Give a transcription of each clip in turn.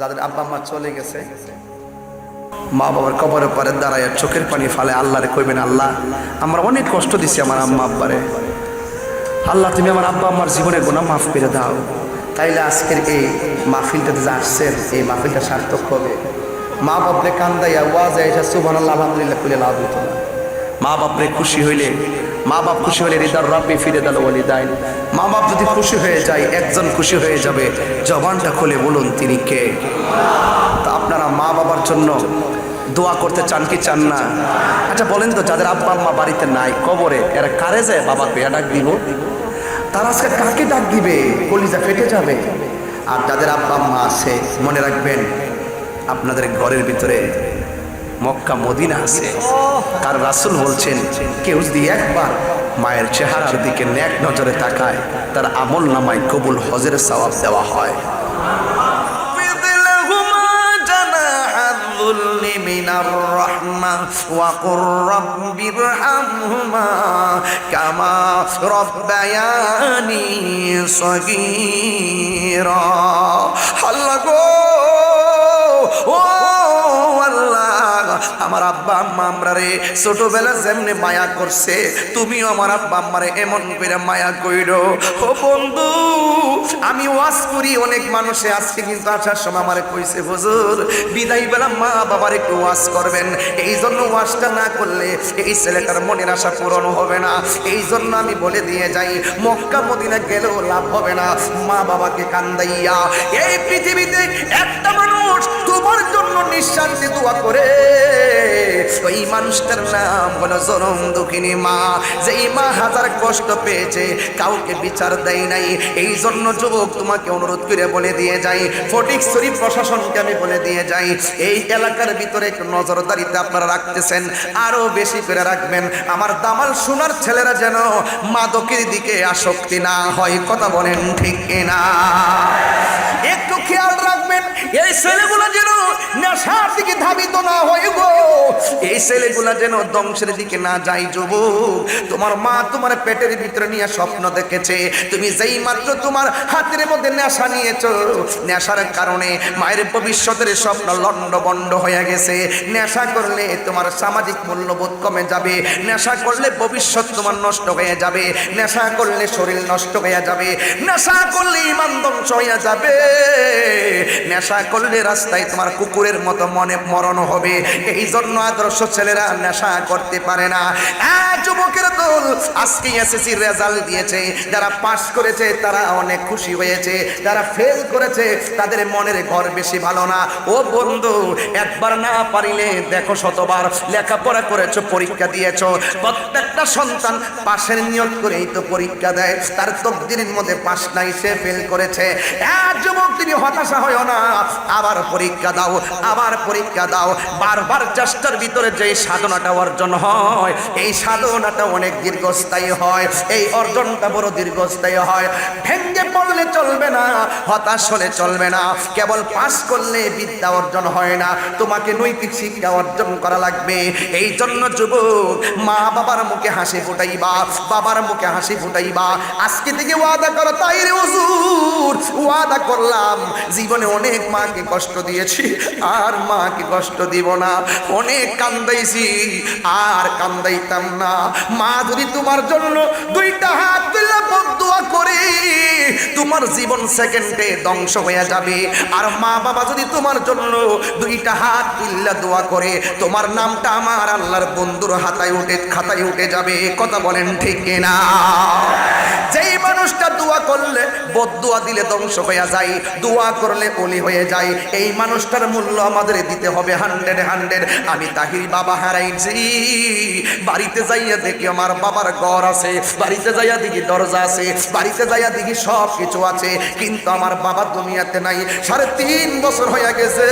যাদের আব্বা আম্মা চলে গেছে মা বাবার কবরের পরে দাঁড়ায় চোখের পানি ফালে আল্লাহরে কইবেন, আল্লাহ, আমরা অনেক কষ্ট দিছি আমার আম্মা আব্বারে। আল্লাহ, তুমি আমার আব্বা আমার জীবনে গোনা মাফ করে দাও। তাইলে আজকের এই মাহফিলটাতে যে আসছেন, এই মাহফিলটা সার্থক হবে। মা বাপরে কান্দাইয়া ওয়াজ এসে সুবান আল্লাহ আলহামদুলিল্লাহ খুলে লাভ হতো মা বাপরে খুশি হইলে মা বাপ খুশি হলে হৃদয় রব্বি ফিরে দিল বলি দেয় মা বাপ যদি খুশি হয়ে যায়, একজন খুশি হয়ে যাবে। জবানটা খুলে বলুন, তিনি কে? তা আপনারা মা বাবার জন্য দোয়া করতে চান কি চান না? আচ্ছা বলেন তো, যাদের আব্বা আম্মা বাড়িতে নাই, কবরে, এরা কারে যায়? বাবা পেয়া ডাক দিব। তারা আজকে কাকে ডাক দিবে? কলিজা ফেটে যাবে। আর যাদের আব্বা আম্মা আছে, মনে রাখবেন, আপনাদের ঘরের ভিতরে মক্কা মদিনা আছে তার রাসুল বলছেন কেউ যদি একবার মায়ের চেহারার দিকে ন্যাক নজরে তাকায় তার আমল নামায় কবুল হজের সওয়াব দেওয়া হয় لهما جناح الذل من الرحمة وقل رب ارحمهما كما ربياني صغيرا আমার আব্বা, আম্মা আমরা রে ছোটবেলা যেমনি মায়া করছে, তুমিও আমার আব্বা, আম্মারে এমন করে মায়া কইরো। ও বন্ধু, আমি ওয়াজ করি, অনেক মানুষে আজকে কিন্তু আসার সময় আমারে কইছে, হুজুর, বিদায় বেলা মা বাবার একটু ওয়াজ করবেন। এই জন্য ওয়াজটা না করলে এই ছেলেটার মনের আশা পূরণ হবে না। এই জন্য আমি বলে দিয়ে যাই, মক্কা, মদিনা গেলেও লাভ হবে না। মা বাবাকে কান্দাইয়া, এই পৃথিবীতে একটা মানুষ তোমার জন্য নিঃশ্বাসে দোয়া করে। ওই মানুষটার নাম হলো জনম দুঃখিনী মা। যেই মা হাজার কষ্ট পেয়েছে, কাউকে বিচার দেয় নাই। এই জন্য যুবক তোমাকে অনুরোধ করে বলে দিয়ে যাই। ফটিক শরীফ প্রশাসনকে আমি বলে দিয়ে যাই। এই এলাকার ভিতরে একটু নজরদারিতে আপনারা রাখতেছেন, আরও বেশি করে রাখবেন। আমার দামাল সোনার ছেলেরা যেন মাদকের দিকে আসক্তি না হয়, কথা বলেন ঠিক কিনা? একটু খেয়াল রাখবেন এই ছেলেগুলো যেন নেশার দিকে ধাবিত না হয়ে গো। এই ছেলেগুলা যেন ধ্বংসের দিকে না যায় যুবক। তোমার মা তোমার পেটের ভিতরে নিয়ে স্বপ্ন দেখেছে। তুমি যেই মাত্র তোমার হাতের মধ্যে নেশা নিয়েছো, নেশার কারণে মায়ের ভবিষ্যতের স্বপ্ন লন্ড বন্ড হয়ে গেছে। নেশা করলে তোমার সামাজিক মূল্যবোধ কমে যাবে। নেশা করলে ভবিষ্যৎ তোমার নষ্ট হয়ে যাবে। নেশা করলে শরীর নষ্ট হয়ে যাবে। নেশা করলে ইমান ধ্বংস হয়ে যাবে। নেশা করলে রাস্তায় তোমার কুকুরের মতো মনে মরণ হবে। এই জন্য আদর্শ ছেলেরা নেশা করতে পারে না। আহ, যুবকের দল আজকে এসএসসি রেজাল্ট দিয়েছে। যারা পাশ করেছে তারা অনেক খুশি হয়েছে। যারা ফেল করেছে তাদের মনের ঘর বেশি ভালো না। ও বন্ধু একবার না পারিলে দেখো শতবার। লেখাপড়া করেছ পরীক্ষা দিয়েছ। প্রত্যেকটা সন্তান পাশের নিয়ত করেই তো পরীক্ষা দেয়। তার তকদিনের মধ্যে পাশ নাই সে ফেল করেছে। এক যুবক তুমি হতাশা হয় না। আবার পরীক্ষা দাও, আবার পরীক্ষা দাও। বারবার চেষ্টার ভিতরে যে সাধনাটা অর্জন হয়, এই সাধনাটা অনেক দীর্ঘস্থায়ী হয়, এই অর্জনটা বড় দীর্ঘস্থায়ী হয়। ভেঙ্গে পড়লে চলবে না, হতাশ হলে চলবে না। কেবল পাস করলে বিদ্যা অর্জন হয় না। তোমাকে নৈতিক শিক্ষা অর্জন করা লাগবে। এই জন্য যুবক, মা বাবার মুখে হাসি ফুটাইবা, বাবার মুখে হাসি ফুটাইবা। আজকে থেকে ওয়াদা করো তাই রে হুজুর, ওয়াদা করলাম। জীবনে অনেক মাকে কষ্ট দিয়েছি, আর মাকে কষ্ট দিব না। অনেক কান্দাইছি, আর কান্দাইতাম না। মা যদি তোমার জন্য দুইটা হাত তুলে করে, তোমার জীবন সেকেন্ডে ধ্বংস হয়ে যাবে। আর মা বাবা যদি তোমার জন্য দুইটা হাত তুল্লা দোয়া করে, তোমার নামটা আমার আল্লাহর বন্ধুর হাতায় উঠে খাতায় উঠে যাবে। কথা বলেন ঠিক না যেই মানুষটা দোয়া করলে বদুয়া দিলে ধ্বংস হয়ে যায়, দোয়া করলে অলি হয়ে যায়। এই মানুষটার মূল্য আমাদের দিতে হবে হান্ড্রেড হান্ড্রেড। আমি তাহির বাবা হারাইছি। বাড়িতে যাইয়া দেখি আমার বাবার ঘর আছে। বাড়িতে যাইয়া দেখি দরজা আছে। বাড়িতে যাইয়া দেখি সব কিছু আছে। কিন্তু আমার বাবা দুনিয়াতে নাই। সাড়ে তিন বছর হয়ে গেছে।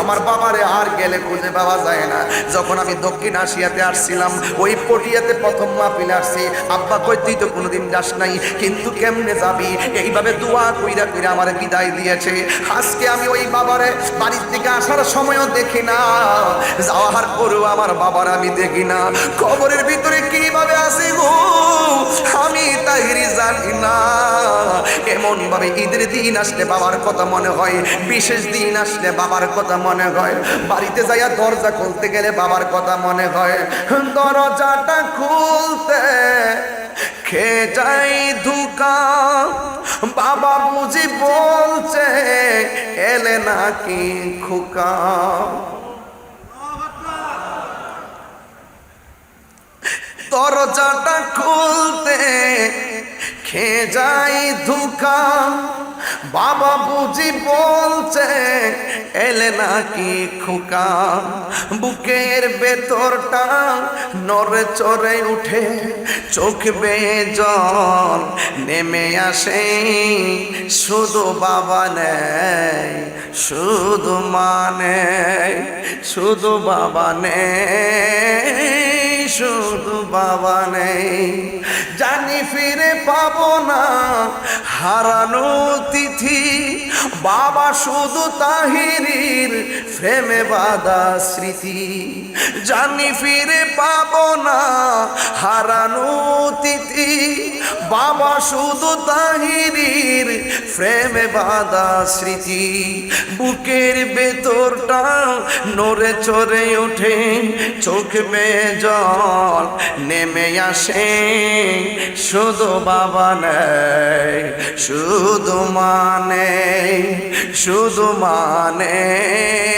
আমার বাবারে আর গেলে খুঁজে পাওয়া যায় না। যখন আমি দক্ষিণ আসিয়াতে আসছিলাম, ওই পটিয়াতে প্রথম মাহফিলে আসছি। আব্বা কই তুই তো কোনোদিন যাস নাই। কিন্তু কেমনে যাবি? এইভাবে দোয়া কইরা কইরা আমার বিদায় দিয়েছে। আজকে আমি ওই বাবারে বাড়ির থেকে আসার সময়ও দেখি না। যাওয়ার পরেও আমার বাবার আমি দেখি না। কবরের ভিতরে কীভাবে আসি গো? আমি তাহিরি জানি না। এমন ভাবে ঈদের দিন আসলে বাবার কথা মনে হয়, বিশেষ দিন আসলে বাবার কথা মনে হয়। বাড়িতে যাইয়া দরজা খুলতে গেলে বাবার কথা মনে হয়, দরজাটা খুলতে খে যাই ধুকা। বাবা বুঝি বলছে এলে নাকি খুকা? দরজাটা খুলতে খে যাই ধুকা। বাবা বুঝি বলছে, এলে নাকি খোকা? বুকের ভেতরটা নরে চড়ে উঠে, চোখ বেয়ে জল নেমে আসে। শুধু বাবা নেই, শুধু মানে শুধু বাবা নেই। শুধু বাবা নেই। জানি ফিরে পাবো না। হারানো তিথি বাবা শুধু তাহিরির প্রেমে বাধা স্মৃতি। জানি ফিরে পাবো না হারানো তিথি বাবা শুধু তাহিরির প্রেমে বাধা স্মৃতি। বুকের ভেতরটা নড়ে চড়ে ওঠে, চোখ বেয়ে জল নেমে আসে। শুধু বাবা নেই, শুধু মানে শুধু মানে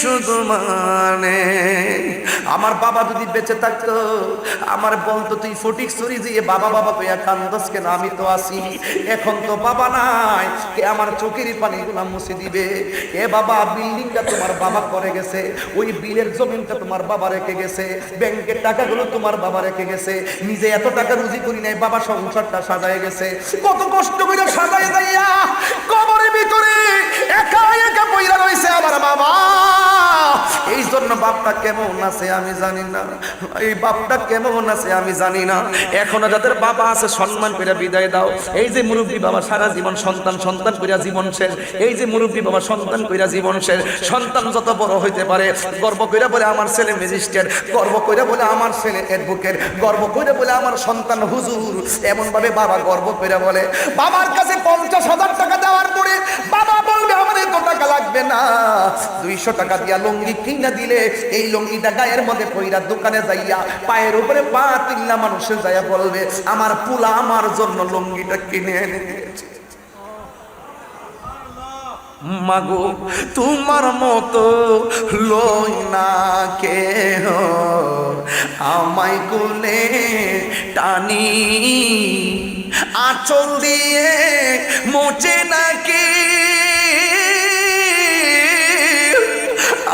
শুধু মানে আমার বাবা যদি বেঁচে থাকতো, আমার বলতো তুই ফটিক সরি দিয়ে বাবা বাবা কইয়া কান্দস কেন? আমি তো আসি এখন তো বাবা নাই। কে আমার চোখের পানিগুলা মুছে দিবে? এ বাবা, বিল্ডিংটা তোমার বাবা করে গেছে। ওই বিলের জমিনটা তোমার বাবা রেখে গেছে। ব্যাংকের টাকাগুলো তোমার বাবা রেখে গেছে। নিজে এত টাকা রুজি করি নাই, বাবা সংসারটা সাজায় গেছে। কত কষ্ট করে সাজায় যাইয়া কবরের ভিতরে একা একা পয়লা রয়েছে আমার বাবা। এই জন্য বাপটা কেমন আছে আমি জানি না। এই বাপটা কেমন আছে আমি জানি না। এখনও যাদের বাবা আছে, সম্মান করে বিদায় দাও। এই যে মুরব্বী বাবা, সারা জীবন সন্তান সন্তান কইরা জীবন শেষ। এই যে মুরব্বী বাবা, সন্তান কইরা জীবন শেষ। সন্তান যত বড় হইতে পারে, গর্ব কইরা বলে আমার ছেলে ম্যাজিস্ট্রেট, গর্ব কইরা বলে আমার ছেলে অ্যাডভোকেট, গর্ব কইরা বলে আমার সন্তান হুজুর। এমন ভাবে বাবা গর্ব কইরা বলে, বাবার কাছে পঞ্চাশ হাজার টাকা দেওয়ার পরে লাগবে না। দুইশো টাকা দিয়া লুঙ্গি কিনা দিলে এই লুঙ্গিটা গায়ের মধ্যে পইরা দোকানে যাইয়া পায়ের উপরে পা তিল্লা মানুষে যাইয়া বলবে, আমার পুলা আমার জন্য লুঙ্গিটা কিনে এনে মাগো, তোমার মতো লই না কে আমায় কোলে টানি, আঁচল দিয়ে মোচে নাকি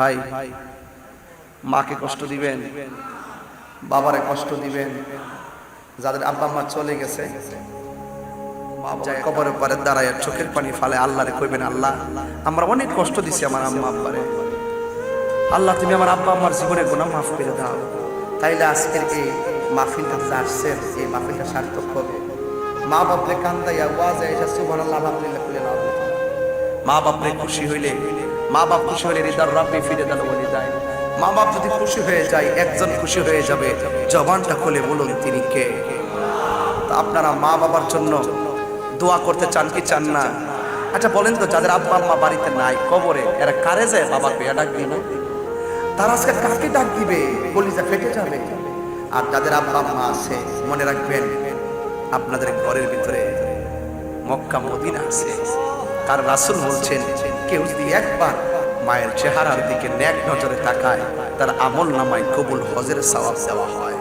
ভাই, মাকে কষ্ট দিবেন, বাবারে কষ্ট দিবেন, যাদের আব্বা মা চলে গেছে কবরের পরে দাঁড়ায় চোখের পানি ফালে আল্লাহরে কইবেন, আল্লাহ, আমরা অনেক কষ্ট দিছি আমার আম্মা আব্বারে। আল্লাহ, তুমি আমার আব্বা আম্মার জীবনে গুনাহ মাফ করে দাও। তাইলে আজকের এই মাহফিলটা আসছেন, এই মাহফিলটা সার্থক হবে। মা বাপরে কান্দাইয়া ওয়াজে এসে সুবহানাল্লাহ, আলহামদুলিল্লাহ নাও মা বাপরে খুশি হইলে মা বাপ খুশি হইলে হৃদয় রাব্বি ফিরে দিল বলে যায়। মা বাপ যদি খুশি হয়ে যায়, একজন খুশি হয়ে যাবে। জবানটা খুলে বলুন তিনি কে? আপনারা মা বাবার জন্য দোয়া করতে চান কি চান না? আচ্ছা বলেন তো, যাদের আব্বা আম্মা বাড়িতে নাই, কবরে, এরা কারে যায়? বাবাকে ডাক দিই না তারা আজকে কাকে ডাক দিবে? কলিজা ফেটে যাবে। আর যাদের আব্বা আম্মা আছে, মনে রাখবেন, আপনাদের ঘরের ভিতরে মক্কা মদিনা আছে। কার রাসুল বলছেন কেউ যদি একবার মায়ের চেহারার দিকে ন্যাক নজরে তাকায়, তার আমল নামায় কবুল হজের সওয়াব দেওয়া হয়।